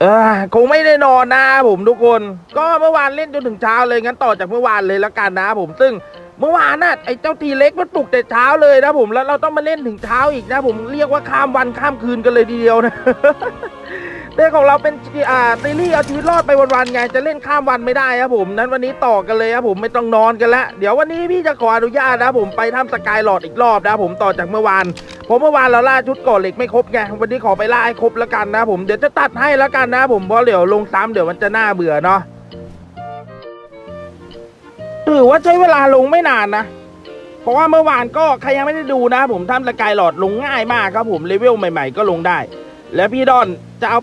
เออคงไม่ได้นอนนะผมทุกคน ก็เมื่อวานเล่นจนถึงเช้าเลยงั้นต่อจากเมื่อวานเลยแล้วกันนะผมซึ่งเมื่อวานน่ะไอ้เจ้าทีเล็กมันปลุกแต่เช้าเลยนะผมแล้วเราต้องมาเล่นถึงเช้าอีกนะ ผมเรียกว่าข้ามวันข้ามคืนกันเลยทีเดียวนะ แต่ของเราเป็นอ่าซีรีส์เอาชีวิตรอดไปวันๆไงจะเล่นข้ามวันไม่ได้ครับผมนั้นวันนี้ต่อกันเลยครับผมไม่ต้องนอนกันแล้วเดี๋ยววันนี้พี่จะขออนุญาตนะผมไปทำสกายหลอดอีกรอบนะผมต่อจากเมื่อวานเพราะเมื่อวานเราล่าชุดก่อเหล็กไม่ครบไงวันนี้ขอไปล่าให้ครบแล้วกันนะผมเดี๋ยวจะตัดให้แล้วกันนะผมเพราะเดี๋ยวลงซ้ำเดี๋ยวมันจะน่าเบื่อเนาะถือว่าใช้เวลาลงไม่นานนะเพราะว่าเมื่อวานก็ใครยังไม่ได้ดูนะผมทำสกายหลอดลงง่ายมากครับผมเลเวลใหม่ ๆ ก็ลงได้ แล้วพี่ดอนจะเอา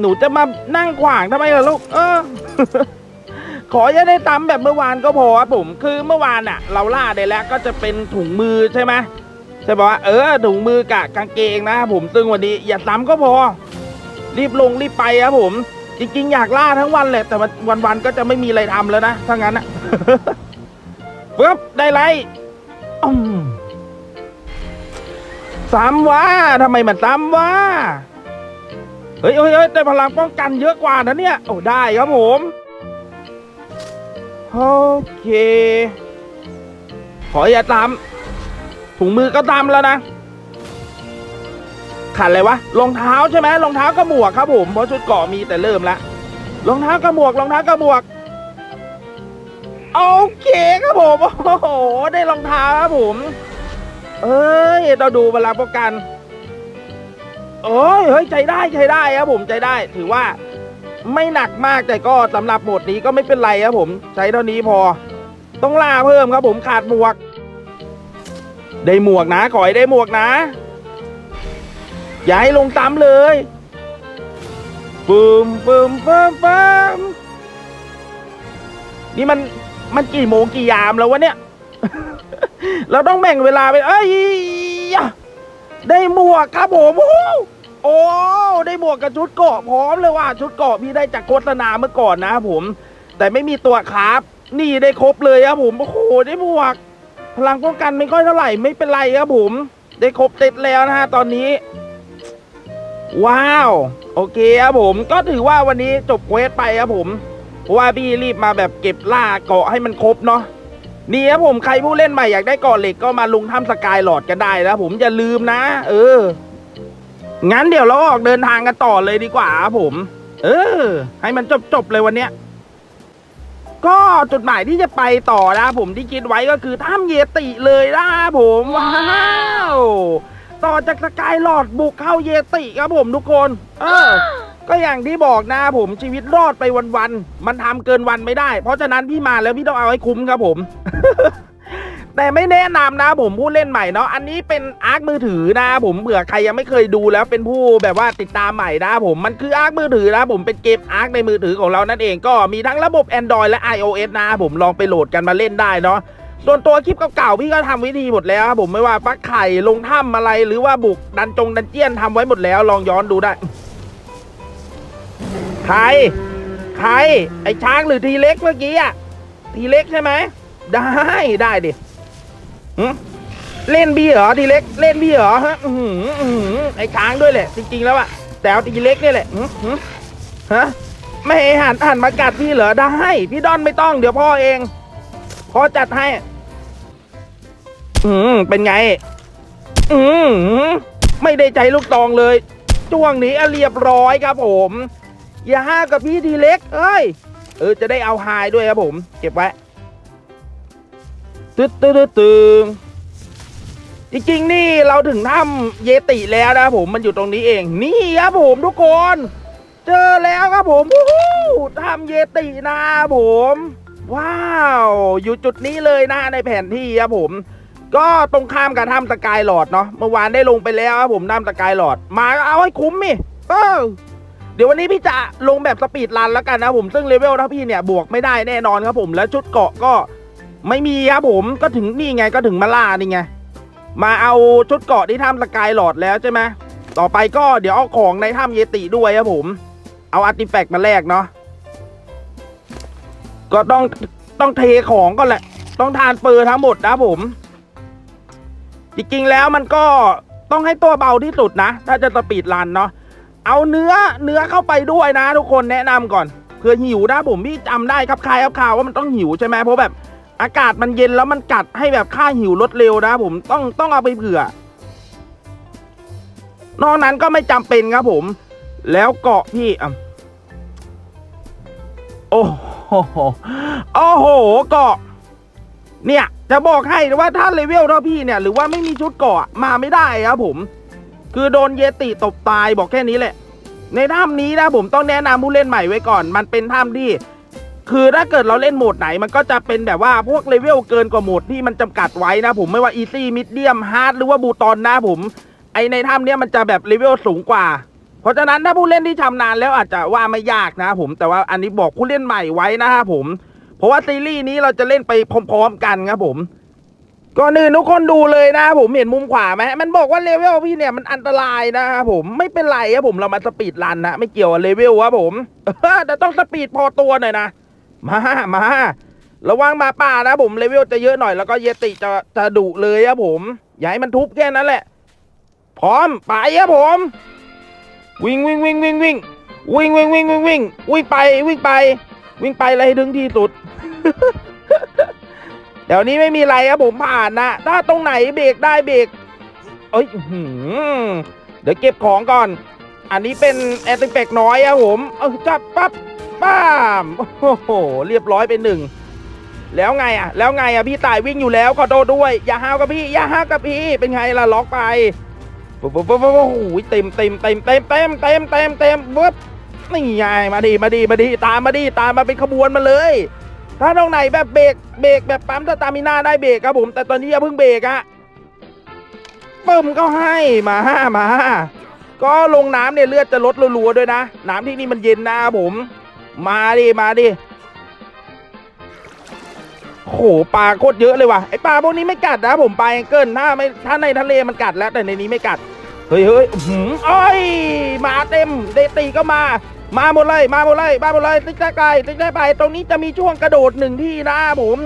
หนูจะมานั่งขวางทำไมล่ะลูก เออ ขออย่าได้ตำแบบเมื่อวานก็พอครับผมคือเมื่อวานอะเราล่าได้แล้วก็จะเป็นถุงมือใช่ไหมใช่ปะวะเออถุงมือกับกางเกงนะครับผมซึ่งวันนี้อย่าซ้ำก็พอ รีบลงรีบไปครับผม จริงๆ อยากล่าทั้งวันแหละแต่วันวันๆก็จะไม่มีอะไรทำแล้วนะถ้างั้นนะปึ๊บได้ไรอืมซ้ำวะทำไมมันซ้ำวะ เฮ้ยเฮ้ยเฮ้ยแต่พลังป้องกันเยอะกว่านะเนี่ย โอ้ได้ครับผม โอเค ขออย่าซ้ำถุงมือก็ตามแล้วนะ ขาดอะไรวะ รองเท้าใช่ไหมรองเท้ากับหมวกครับผม เพราะชุดเกาะมีแต่เริ่มละ รองเท้ากับหมวก รองเท้ากับหมวก โอเคครับผม โอ้โห ได้รองเท้าครับผม เอ้ย เราดูเวลาป้องกัน เอ้ยเฮ้ยใจได้ใจได้ครับผมใจได้ ถือว่าไม่หนักมากแต่ก็สำหรับโหมดนี้ก็ไม่เป็นไรครับผมใช้เท่านี้พอ ต้องล่าเพิ่มครับผมขาดหมวก ได้หมวกนะขอให้ได้หมวกนะ อย่าให้ลงซ้ำเลยปึมปึมปึมปึมนี่มันมันกี่โมงกี่ยามแล้ววะเนี่ย เราต้องแบ่งเวลาไปเอ้ย ได้หมวกครับผมโอ้โหโอ้ได้หมวกกับชุดเกาะพร้อมเลยว่าชุดเกาะพี่ได้จากโฆษณาเมื่อก่อนนะครับผม แต่ไม่มีตัวครับ นี่ได้ครบเลยครับผมโอ้โหได้หมวก พลังป้องกันไม่ค่อยเท่าไหร่ไม่เป็นไรครับผม ได้ครบเต็ดแล้วนะฮะตอนนี้ ว้าว โอเคครับผม ก็ถือว่าวันนี้จบเควสไปครับผมเพราะว่าพี่รีบมาแบบเก็บล่าเกาะให้มันครบเนาะ นี่ครับผมใครผู้เล่นใหม่อยากได้เกาะเหล็กก็มาลงถ้ำสกายหลอดกันได้นะผมอย่าลืมนะ เออ งั้นเดี๋ยวเราออกเดินทางกันต่อเลยดีกว่าครับผม เออ ให้มันจบจบๆเลยวันเนี้ยก็จุดหมายที่จะไปต่อนะผมที่คิดไว้ก็คือถ้ำเยติเลยนะผมว้าวต่อจากสกายหลอดบุกเข้าเยติครับผมทุกคน เออ ก็อย่างที่บอกนะผมชีวิตรอดไปวันๆมันทำเกินวันไม่ได้ เพราะฉะนั้นพี่มาแล้วพี่ต้องเอาให้คุ้มครับผม แต่ไม่แนะนำนะผมผู้เล่นใหม่เนาะอันนี้เป็นอาร์คมือถือนะผมเผื่อใครยังไม่เคยดูแล้วเป็นผู้แบบว่าติดตามใหม่นะผมมันคืออาร์คมือถือนะผมเป็นเกมอาร์คในมือถือของเรานั่นเองก็มีทั้งระบบ Android และ iOS นะผมลองไปโหลดกันมาเล่นได้เนาะส่วนตัวคลิปเก่าๆพี่ก็ทำวิธีหมดแล้วครับผมไม่ว่าฟักไข่ลงถ้ำอะไรหรือว่าบุกดันจงดันเจี้ยนทำไว้หมดแล้วลองย้อนดูได้ ใคร ใคร ไอ้ช้างหรือทีเล็กเมื่อกี้อะทีเล็กใช่ไหม ได้ได้ดิเล่นบีเหรอทีเล็ก เล่นบีเหรอฮะไอ้ค้างด้วยแหละ จริงๆแล้วอะแต่เอาทีเล็กนี่แหละฮะไม่ให้หันหันมากัดพี่เหรอได้พี่ดอนไม่ต้อง เดี๋ยวพ่อเองพ่อจัดให้ อืมเป็นไง อืมไม่ได้ใจลูกตองเลย ช่วงนี้เรียบร้อยครับผม อย่าห้ากับพี่ทีเล็ก เอ้ย เออ จะได้เอาไฮด้วยครับผม เก็บไว้ตึ๊ดตึ๊ดตึ๊ดตึงจริงๆ นี่เราถึงถ้ำเยติแล้วนะครับผมมันอยู่ตรงนี้เอง นี่ครับผมทุกคน เจอแล้วครับผมวู้ฮู้ถ้ำเยตินะครับผม ว้าว อยู่จุดนี้เลยนะในแผนที่ครับผมก็ตรงข้ามกับถ้ำสกายหลอดเนาะเมื่อวานได้ลงไปแล้วครับผมถ้ำสกายหลอด มาเอาให้คุ้มมิเออ เดี๋ยววันนี้พี่จะลงแบบสปีดรันแล้วกันนะผมซึ่งเลเวลถ้าพี่เนี่ยบวกไม่ได้แน่นอนครับผมแล้วชุดเกาะก็ไม่มีครับผมก็ถึงนี่ไงก็ถึงมาล่านี่ไงมาเอาชุดเกาะที่ถ้ำสกายหลอดแล้วใช่ไหมต่อไปก็เดี๋ยวเอาของในถ้ำเยติด้วยครับผม เอาอาร์ติแฟกต์มาแลกเนาะก็ต้องต้องเทของก็แหละ ต้องทานเปอร์ทั้งหมดนะผม จริงๆแล้วมันก็ต้องให้ตัวเบาที่สุดนะ ถ้าจะสปีดรันเนาะ เอาเนื้อเนื้อเข้าไปด้วยนะ ทุกคนแนะนำก่อนเผื่อหิวนะผมพี่จำได้ครับคายครับข่าวว่ามันต้องหิวใช่ไหมเพราะแบบอากาศมันเย็นแล้วมันกัดให้แบบค่าหิวลดเร็วนะ ผมต้องต้องเอาไปเผื่อนอกนั้นก็ไม่จำเป็นครับผม แล้วเกาะพี่อะโอ้โหโอ้โหเกาะ เนี่ย จะบอกให้ว่าถ้าเลเวลเท่าพี่เนี่ย หรือว่าไม่มีชุดเกาะมาไม่ได้ครับผม คือโดนเยติตบตายบอกแค่นี้แหละ ในถ้ำนี้นะผมต้องแนะนำผู้เล่นใหม่ไว้ก่อน มันเป็นถ้ำที่ คือถ้าเกิดเราเล่นโหมดไหน มันก็จะเป็นแบบว่าพวกเลเวลเกินกว่าโหมดที่มันจำกัดไว้นะผมไม่ว่าอีซี่มิดเดียมฮาร์ดหรือว่าบูตอนนะผม ไอในถ้ำเนี้ยมันจะแบบเลเวลสูงกว่าเพราะฉะนั้นถ้าผู้เล่นที่ชำนาญแล้วอาจจะว่าไม่ยากนะผมแต่ว่าอันนี้บอกผู้เล่นใหม่ไว้นะครับผม เพราะว่าซีรีส์นี้เราจะเล่นไปพร้อม ๆ กันครับผม ก่อนอื่นทุกคนดูเลยนะครับผมเห็นมุมขวาไหมมันบอกว่าเลเวลพี่เนี่ยมันอันตรายนะครับผมไม่เป็นไรครับผมเรามาสปีดรันนะไม่เกี่ยวกับเลเวลครับผมแต่ต้องสปีดพอตัวหน่อยนะมามาระวังมาป่านะผมเลเวลจะเยอะหน่อยแล้วก็เยติจะจะดุเลยครับผมอย่าให้มันทุบแค่นั้นแหละ พร้อมไปครับผม วิ่งวิ่งวิ่งวิ่งวิ่งวิ่งวิ่งวิ่งวิ่งวิ่งวิ่งไปวิ่งไป วิ่งไปเลยให้ถึงที่สุด เดี๋ยวนี้ไม่มีอะไรครับผมผ่านนะถ้าตรงไหนเบรกได้เบรกเอ้ยหือเดี๋ยวเก็บของก่อน อันนี้เป็นแอตติเฟกน้อยครับผมเออจับปั๊บป้ามโอ้โหเรียบร้อยเป็นหนึ่งแล้วไงอะ แล้วไงอะพี่ตายวิ่งอยู่แล้วขอโทษด้วย อย่าห้าวกับพี่ อย่าห้าวกับพี่ เป็นไงล่ะล็อกไปปุ๊บปุ๊บปุ๊บปุ๊บโอ้โหเต็มเต็มเต็มเต็มเต็มเต็มเต็มเต็มปุ๊บนี่ไงมาดีมาดีมาดีตามมาดีตามมาเป็นขบวนมาเลย ถ้าตรงไหนแบบเบรกเบรกแบบปั๊มสตามิน่าได้เบรกครับผม แต่ตอนนี้อย่าเพิ่งเบรกอะปึ้มก็ให้มาห้ามาก็ลงน้ำเนี่ยเลือดจะลดรัวๆด้วยนะ น้ำที่นี่มันเย็นนะครับผม มาดิมาดิโอ้โหปลาโคตรเยอะเลยว่ะไอปลาพวกนี้ไม่กัดนะผมไปเกินถ้าไม่ถ้าในทะเลมันกัดแล้วแต่ในนี้ไม่กัด เฮ้ยเฮ้ยอื้อหืออ้อยมาเต็มเดตีก็มา มาหมดเลยมาหมดเลยมาหมดเลยติ๊กได้ไปติ๊กได้ไป ตรงนี้จะมีช่วงกระโดดหนึ่งที่นะผม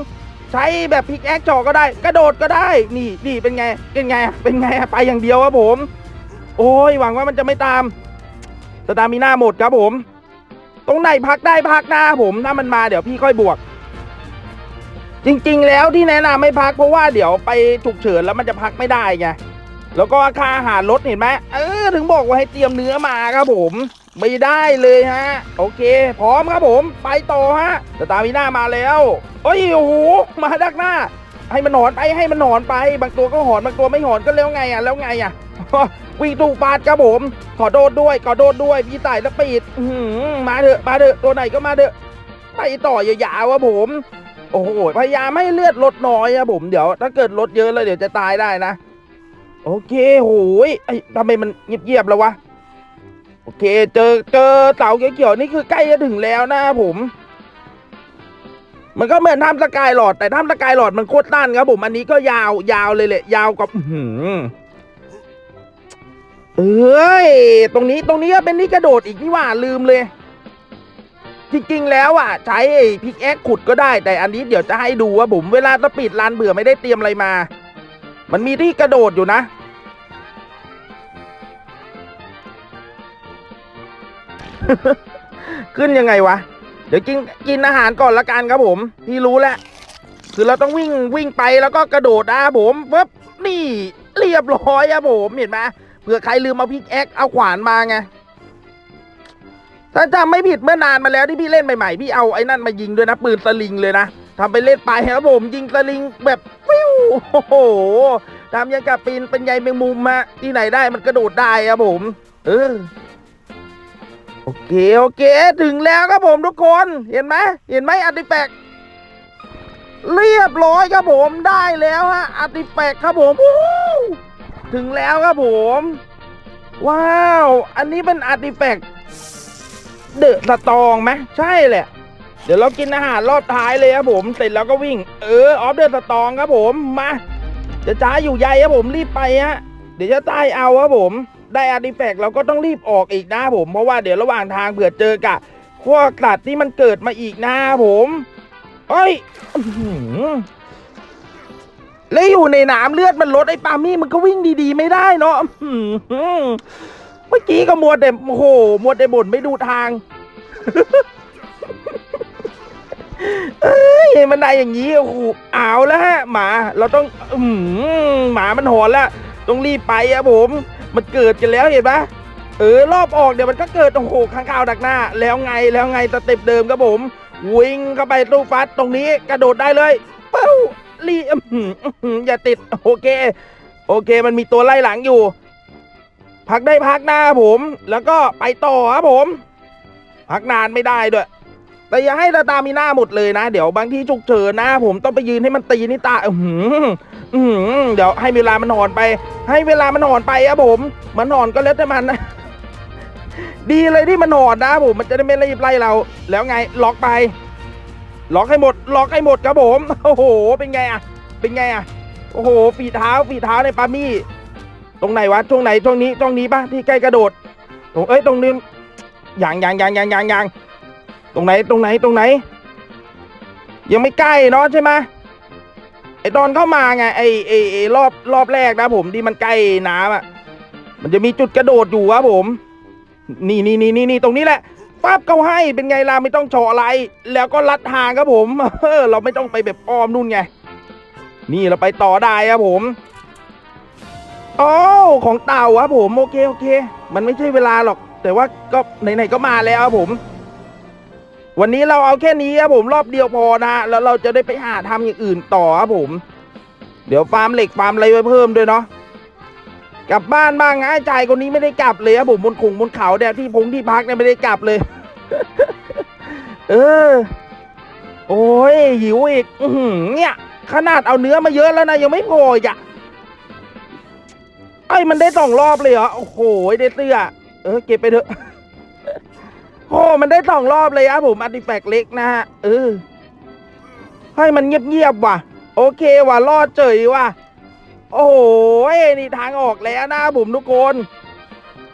ใช้แบบพิกแอคจอก็ได้ กระโดดก็ได้ นี่นี่เป็นไง เป็นไง เป็นไงไปอย่างเดียวครับผม โอ้ยหวังว่ามันจะไม่ตามสตามิน่าหมดครับผม ตรงไหนพักได้พักนะผมถ้ามันมาเดี๋ยวพี่ค่อยบวก จริง ๆ แล้วที่แนะนำไม่พักเพราะว่าเดี๋ยวไปฉุกเฉินแล้วมันจะพักไม่ได้ไงแล้วก็ค่าอาหารลดเห็นไหมเออถึงบอกว่าให้เตรียมเนื้อมาครับผม ไม่ได้เลยฮะ โอเค พร้อมครับผมไปต่อฮะสตาร์วิน่ามาแล้วโอ้ยโอ้โหมาดักหน้า ให้มันหอนไปให้มันหอนไป บางตัวก็หอนบางตัวไม่หอนก็แล้วไงอะแล้วไงอะวิ่งถูกปาดครับผม ขอโดดด้วยขอโดดด้วยพี่สายสปีดอื้อหือมาเถอะมาเถอะตัวไหนก็มาเถอะไปต่อยาวๆครับผม โอ้โหพยายามไม่เลือดลดน้อยอะผมเดี๋ยว ถ้าเกิดลดเยอะเลยเดี๋ยวจะตายได้นะ โอเคโหยไอ้ทำไมมันเงียบๆแล้ววะ โอเค เจอเจอเสาเขียวๆนี่คือใกล้จะถึงแล้วนะผม มันก็เหมือนถ้ำสกายหลอดแต่ถ้ำสกายหลอดมันโคตรสั้นครับผม อันนี้ก็ยาวยาวเลยแหละยาวกับอื้อหืเอ้ย ตรงนี้ตรงนี้ก็เป็นที่กระโดดอีกนี่ว่าลืมเลย จริงๆแล้วอะ ใช้พิกแอคขุดก็ได้ แต่อันนี้เดี๋ยวจะให้ดูว่าผมเวลาสปีดรันเบื่อไม่ได้เตรียมอะไรมา มันมีที่กระโดดอยู่นะ ขึ้นยังไงวะ เดี๋ยวกินกินอาหารก่อนละกันครับผม ที่รู้แล้วคือเราต้องวิ่งวิ่งไปแล้วก็กระโดดนะผมปึ๊บนี่เรียบร้อยครับผมเห็นไหมเผื่อใครลืมเอาพิกแอคเอาขวานมาไงถ้าจำไม่ผิดเมื่อนานมาแล้วที่พี่เล่นใหม่ๆพี่เอาไอ้นั่นมายิงด้วยนะปืนสลิงเลยนะทำไปเล่นไปครับผมยิงสลิงแบบฟิวโอ้โหทำยังกับปีนเป็นใยแมงมุมฮะที่ไหนได้มันกระโดดได้ครับผม เออ โอเค โอเค ถึงแล้วครับผมทุกคน เห็นไหมเห็นไหมอาร์ติแฟกเรียบร้อยครับผมได้แล้วฮะอาร์ติแฟกครับผมถึงแล้วครับผม ว้าว อันนี้เป็นอาร์ติแฟกเดอะสตองไหมใช่แหละ เดี๋ยวเรากินอาหารรอบท้ายเลยครับผม เสร็จแล้วก็วิ่ง เออออฟเดอะสตองครับผมมาจะจ้าอยู่ใยครับผมรีบไปฮะเดี๋ยวจะใต้เอาครับผม ได้อาร์ติแฟกต์เราก็ต้องรีบออกอีกนะผม เพราะว่าเดี๋ยวระหว่างทางเผื่อเจอกับพวกสัตว์ที่มันเกิดมาอีกนะผมเอ้ยแล้วอยู่ในน้ำเลือดมันลดไอ้ปามี่มันก็วิ่งดีๆ ไม่ได้เนาะอื้อหือมื่อกี้ก็มัวแต่โอ้โหมัวแต่บ่นไม่ดูทางเอ้ยมันได้อย่างนี้โอ้โหเอาแล้วฮะหมา เราต้อง อืมหมามันหอนแล้วต้องรีบไปอะผม มันเกิดกันแล้วเห็นปะเออรอบออกเดี๋ยวมันก็เกิดโอ้โหข้างข่าวดักหน้า แล้วไงแล้วไงสเต็ปเดิมครับผม วิ่งเข้าไปตู้ฟัดตรงนี้กระโดดได้เลยเป้ารีอย่าติดโอเค โอเคมันมีตัวไล่หลังอยู่ พักได้พักหน้าผม แล้วก็ไปต่อครับผม พักนานไม่ได้ด้วย แต่อย่าให้ตาตามีหน้าหมดเลยนะ เดี๋ยวบางที่ฉุกเฉินนะ ผมต้องไปยืนให้มันตีนี่ตาอือหืออือหือเดี๋ยวให้เวลามันหอนไป ให้เวลามันหอนไปครับผม มันหอนก็แล้วแต่มันนะดีเลยที่มันหอนนะผมมันจะได้ไม่รีบไล่เรา แล้วไงล็อกไป ล็อกให้หมด ล็อกให้หมดครับผม โอ้โห เป็นไงอะเป็นไงอะโอ้โห ฝีเท้า ฝีเท้าในปามี่ ตรงไหนวะ ช่วงไหน ช่วงนี้ ช่วงนี้ปะที่ใกล้กระโดดตรงเอ้ย ตรงนี้อย่างอย่างอย่างอย่างอย่างอย่าง ตรงไหนตรงไหนตรงไหน ยังไม่ใกล้เนาะใช่ไหมไอตอนเข้ามาไงไอไอไอรอบรอบแรกนะผมที่มันใกล้น้ำอะ มันจะมีจุดกระโดดอยู่ครับผม นี่นี่นี่นี่นี่ตรงนี้แหละปั๊บเขาให้เป็นไงล่ะไม่ต้องเฉาะอะไร แล้วก็ลัดทางครับผมเออเราไม่ต้องไปแบบอ้อมนู่นไง นี่เราไปต่อได้ครับผมอ๋อของเต่าครับผมโอเคโอเค มันไม่ใช่เวลาหรอก แต่ว่าก็ไหนๆก็มาแล้วครับผม วันนี้เราเอาแค่นี้ครับผมรอบเดียวพอนะแล้วเราจะได้ไปหาทำอย่างอื่นต่อครับผม เดี๋ยวฟาร์มเหล็กฟาร์มอะไรไว้เพิ่มด้วยเนาะกลับบ้านบ้างไงใจายคนนี้ไม่ได้กลับเลยครับผมบนคงบนเขาเนี่ยที่พงที่พักเนี่ยไม่ได้กลับเลย เออ โอ้ยหิวอีกอืเนี่ย ขนาดเอาเนื้อมาเยอะแล้วนะยังไม่พออีกอะไอ้มันได้สองรอบเลยเหรอโอ้โหได้เสื้อเออเก็บไปเถอะ โอ้มันได้สองรอบเลยครับผมอาร์ติแฟกต์เล็กนะฮะเออให้มันเงียบๆว่ะ โอเคว่ะรอดเฉยว่ะ โอ้โหนี่ทางออกแล้วนะผมทุกคน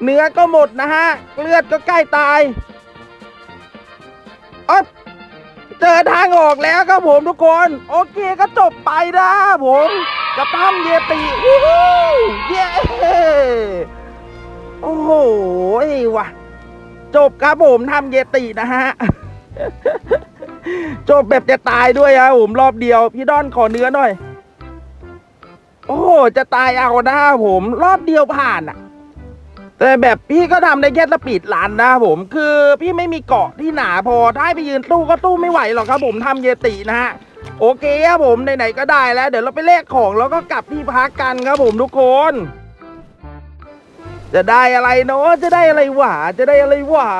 เนื้อก็หมดนะฮะ เลือดก็ใกล้ตายอ๊อบเจอทางออกแล้วครับผมทุกคน โอเคก็จบไปนะผมกับตั้มเยติวู้ฮู้เย้โอ้โหว่ะ จบครับผมทำเยตินะฮะจบแบบจะตายด้วยครับผมรอบเดียว พี่ดอนขอเนื้อหน่อย โอ้จะตายเอานะผม รอบเดียวผ่านอะแต่แบบพี่ก็ทำได้แค่สปีดลันนะผมคือพี่ไม่มีเกาะที่หนาพอถ้าไปยืนสู้ก็สู้ไม่ไหวหรอกครับผมทำเยตินะฮะโอเคครับผมไหนๆก็ได้แล้ว เดี๋ยวเราไปแลกของแล้วก็กลับที่พักกันครับผมทุกคน จะได้อะไรเนาะจะได้อะไรหวะจะได้อะไรหวะ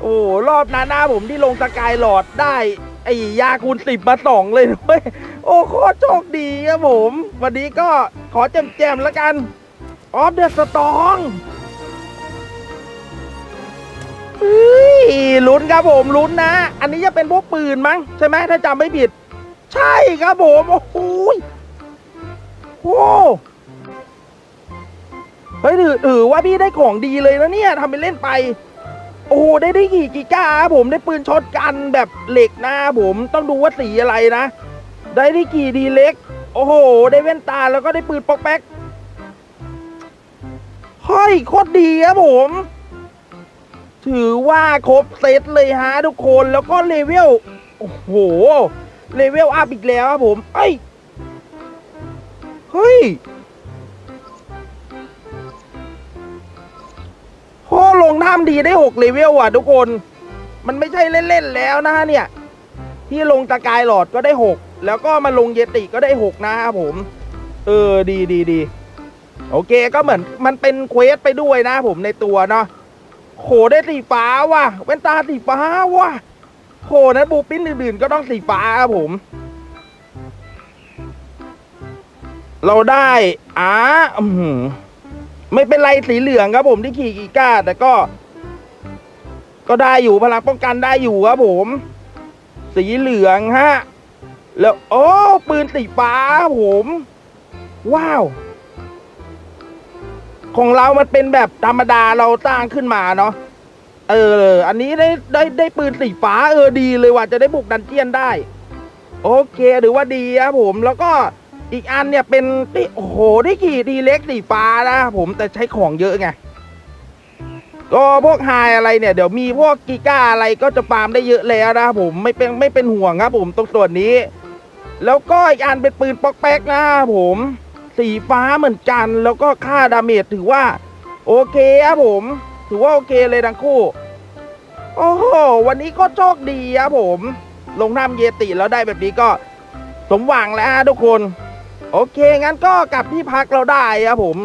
โอ้รอบนั้นนะผมที่ลงสกายหลอดได้ ไอ้ยาคูณสิบมาสองเลยนะเว้ยโอ้โคตรโชคดีครับผม วันนี้ก็ขอแจมๆแล้วกันออฟเดอะสตองเฮ้ยลุ้นครับผมลุ้นนะ อันนี้จะเป็นพวกปืนมั้ง ใช่ไหมถ้าจำไม่ผิด ใช่ครับผม โอ้โหโอ้ เฮ้ยถือถือว่าพี่ได้ของดีเลยนะเนี่ยทำไปเล่นไป โอ้โหได้ได้กี่กิก้าครับผมได้ปืนช็อตกันแบบเหล็กนะผมต้องดูว่าสีอะไรนะ ได้ได้กี่ดีเล็ก โอ้โห ได้แว่นตาแล้วก็ได้ปืนปอกแป๊กเฮ้ยโคตรดีครับผม ถือว่าครบเซตเลยฮะทุกคนแล้วก็เลเวลโอ้โหเลเวลอัพอีกแล้วครับผม เอ้ย เฮ้ย ลงท่ามดีได้หกเลเวลอะทุกคน มันไม่ใช่เล่นๆแล้วนะเนี่ย ที่ลงตะกายหลอดก็ได้หกแล้วก็มาลงเยติก็ได้หกนะครับผม เออดีดีดีโอเคก็เหมือนมันเป็นเควสไปด้วยนะผมในตัวเนาะโหได้สีฟ้าว่ะแว่นตาสีฟ้าว่ะโหนั้นบูปิ้นอื่นๆก็ต้องสีฟ้าครับผม เราได้อ่าอือหือ ไม่เป็นไรสีเหลืองครับผมที่ขี่กีก้า แต่ก็ ก็ได้อยู่พลังป้องกันได้อยู่ครับผม สีเหลืองฮะแล้วโอ้ปืนสีฟ้าครับผม ว้าว ของเรามันเป็นแบบธรรมดาเราสร้างขึ้นมาเนาะเออ อันนี้ได้ได้ได้ปืนสีฟ้าเออดีเลยว่ะจะได้บุกดันเจียนได้ โอเคถือว่าดีครับผมแล้วก็ อีกอันเนี่ยเป็นที่โอ้โหได้ขี่ดีเล็กสีฟ้านะผมแต่ใช้ของเยอะไงก็พวกไฮอะไรเนี่ยเดี๋ยวมีพวกกีก้าอะไรก็จะฟาร์มได้เยอะแล้วนะผมไม่เป็นไม่เป็นห่วงครับผมตรงส่วนนี้ แล้วก็อีกอันเป็นปืนป๊อกแป๊กนะผมสีฟ้าเหมือนกันแล้วก็ค่าดาเมจถือว่า โอเคครับผม ถือว่าโอเคเลยทั้งคู่ โอ้โหวันนี้ก็โชคดีครับผม ลงน้ำเยติแล้วได้แบบนี้ก็สมหวังแล้วทุกคน โอเค งั้นก็กลับที่พักเราได้ครับผม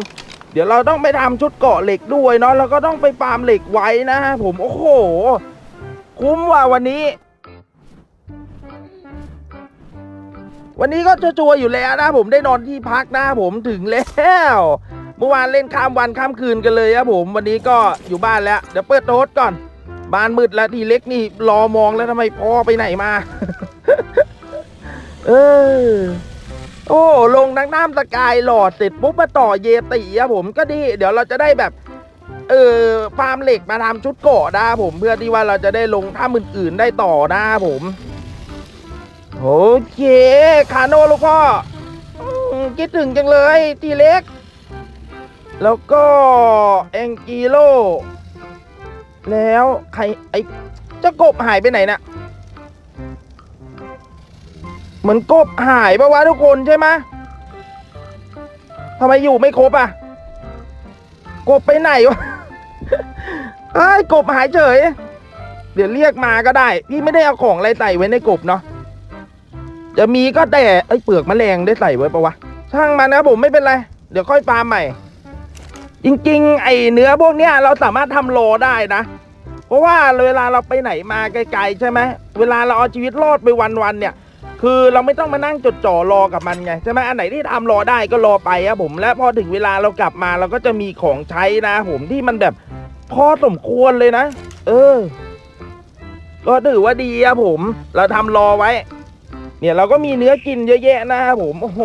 เดี๋ยวเราต้องไปทำชุดเกาะเหล็กด้วยเนาะแล้วก็ต้องไปฟาร์มเหล็กไว้นะฮะผมโอ้โห คุ้มว่ะวันนี้ วันนี้ก็จะจัวอยู่แล้วนะผมได้นอนที่พักนะผมถึงแล้วเมื่อวานเล่นข้ามวันข้ามคืนกันเลยครับผมวันนี้ก็อยู่บ้านแล้วเดี๋ยวเปิดโต๊ดก่อนบ้านมืดแล้วทีเล็กนี่รอมองแล้วทำไมพ่อไปไหนมา เออ โอ้ ลงนักน้ำสกายหลอดเสร็จปุ๊บมาต่อเยติครับผมก็ดี เดี๋ยวเราจะได้แบบเออฟาร์มเหล็กมาทำชุดเกาะนะผมเพื่อที่ว่าเราจะได้ลงถ้ำอื่นๆได้ต่อนะผมโอเคคาโน่ลูกพ่อคิดถึงจังเลยทีเล็ก แล้วก็แองกิโล แล้วใครไอเจ้ากบหายไปไหนน่ะ เหมือนกบหายปะวะทุกคนใช่ไหมทำไมอยู่ไม่ครบอะ กบไปไหนวะไอ้ยกบหายเฉย เดี๋ยวเรียกมาก็ได้ พี่ไม่ได้เอาของอะไรใส่ไว้ในกบเนาะ จะมีก็แต่ไอ้เปลือกมแมลงได้ใส่ไว้ปะวะ ช่างมันนะผมไม่เป็นไร เดี๋ยวค่อยฟาใหม่ จริงๆ ไอ้เนื้อพวกเนี้ยเราสามารถทำโลได้นะ เพราะว่าเวลาเราไปไหนมาไกลๆใช่ไหม เวลาเราเอาชีวิตรอดไปวันๆเนี่ย คือเราไม่ต้องมานั่งจดจ่อรอกับมันไงใช่ไหมอันไหนที่ทำรอได้ก็รอไปครับผม และพอถึงเวลาเรากลับมาเราก็จะมีของใช้นะผมที่มันแบบพอสมควรเลยนะ เออ ก็ถือว่าดีครับผม เราทำรอไว้ เนี่ยเราก็มีเนื้อกินเยอะแยะนะครับผมโอ้โห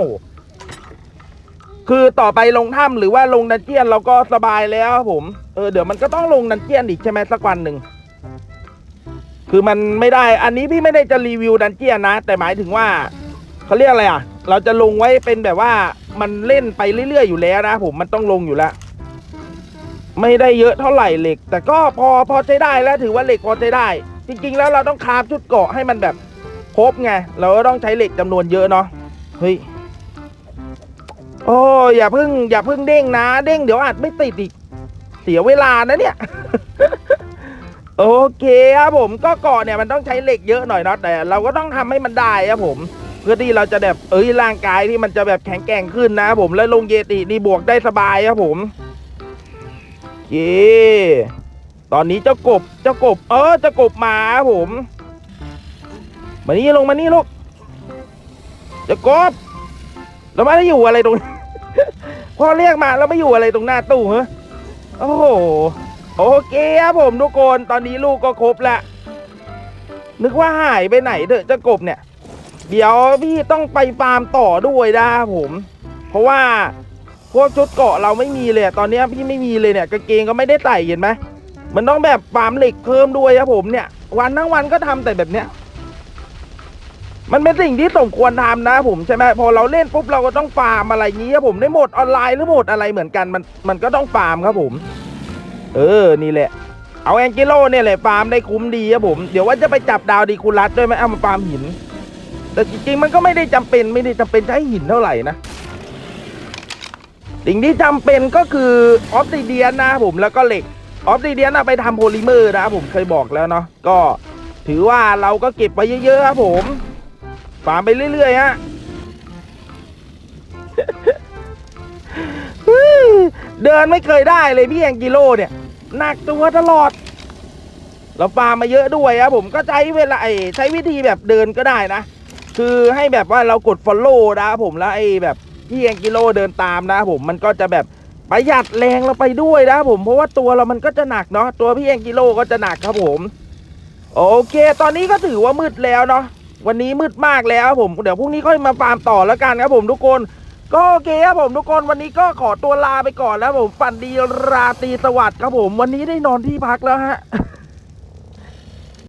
คือต่อไปลงถ้ำหรือว่าลงดันเจียนเราก็สบายแล้วครับผมเออเดี๋ยวมันก็ต้องลงดันเจียนอีกใช่ไหมสักวันหนึ่ง คือมันไม่ได้ อันนี้พี่ไม่ได้จะรีวิวดันเจียนนะ แต่หมายถึงว่าเขาเรียกอะไรอะ เราจะลงไว้เป็นแบบว่ามันเล่นไปเรื่อยๆอยู่แล้วนะผมมันต้องลงอยู่แล้ว ไม่ได้เยอะเท่าไหร่เหล็ก แต่ก็พอพอใช้ได้แล้วถือว่าเหล็กพอใช้ได้ จริง ๆ แล้วเราต้องคาฟชุดเกาะให้มันแบบครบไง เราก็ต้องใช้เหล็กจำนวนเยอะเนาะ เฮ้ย โอ้ยอย่าเพิ่ง อย่าเพิ่งเด้งนะ เด้งเดี๋ยวอาจไม่ติดอีก เสียเวลานะเนี่ย โอเคครับผมก็เกาะเนี่ยมันต้องใช้เหล็กเยอะหน่อยเนาะแต่เราก็ต้องทำให้มันได้ครับผม เพื่อที่เราจะแบบเอ้ยร่างกายที่มันจะแบบแข็งแกร่งขึ้นนะครับผมแล้วลงเยตินี่บวกได้สบายครับผมโอเคตอนนี้เจ้ากบเจ้ากบ เออเจ้ากบมาครับผมมานี่ลงมานี่ลูกเจ้ากบเราไม่ได้อยู่อะไรตรงพอเรียกมาแล้วไม่อยู่อะไรตรงหน้าตู้เหรอโอ้โห โอเคครับผมทุกคนตอนนี้ลูกก็ครบแล้วนึกว่าหายไปไหนเถอะจ้ากบเนี่ย เดี๋ยวพี่ต้องไปฟาร์มต่อด้วยนะผม เพราะว่าพวกชุดเกาะเราไม่มีเลยตอนนี้พี่ไม่มีเลยเนี่ยกางเกงก็ไม่ได้ใส่เห็นไหมมันต้องแบบฟาร์มเหล็กเพิ่มด้วยครับผมเนี่ย วันทั้งวันก็ทำแต่แบบเนี้ยมันเป็นสิ่งที่สมควรทำนะผมใช่ไหมพอเราเล่นปุ๊บเราก็ต้องฟาร์มอะไรอย่างงี้ครับผมได้หมดออนไลน์หรือหมดอะไรเหมือนกันมันมันก็ต้องฟาร์มครับผม เออ นี่แหละ เอาแองกิโลเนี่ยแหละฟาร์มได้คุ้มดีครับผม เดี๋ยวว่าจะไปจับดาวดีคูลัสด้วยไหมเอามาฟาร์มหิน แต่จริงๆมันก็ไม่ได้จำเป็นไม่ได้จำเป็นใช้หินเท่าไหร่นะ สิ่งที่จำเป็นก็คือออฟซิเดียนนะผมแล้วก็เหล็กออฟซิเดียนเอาไปทำโพลิเมอร์นะผมเคยบอกแล้วเนาะ ก็ถือว่าเราก็เก็บไปเยอะๆครับผม ฟาร์มไปเรื่อยๆฮะ เดินไม่เคยได้เลยพี่แองกิโลเนี่ยหนักตัวตลอด เราฟามาเยอะด้วยครับผมก็ใช้เวลาใช้วิธีแบบเดินก็ได้นะ คือให้แบบว่าเรากด follow นะครับผมแล้วไอ้แบบพี่แองกิโลเดินตามนะผมมันก็จะแบบประหยัดแรงเราไปด้วยนะผมเพราะว่าตัวเรามันก็จะหนักเนาะตัวพี่แองกิโลก็จะหนักครับผมโอเค ตอนนี้ก็ถือว่ามืดแล้วเนาะวันนี้มืดมากแล้วผมเดี๋ยวพรุ่งนี้ค่อยมาฟาร์มต่อแล้วกันครับผมทุกคน ก็โอเคครับผมทุกคนวันนี้ก็ขอตัวลาไปก่อนแล้วผมฝันดีราตรีสวัสดิ์ครับผม วันนี้ได้นอนที่พักแล้วฮะ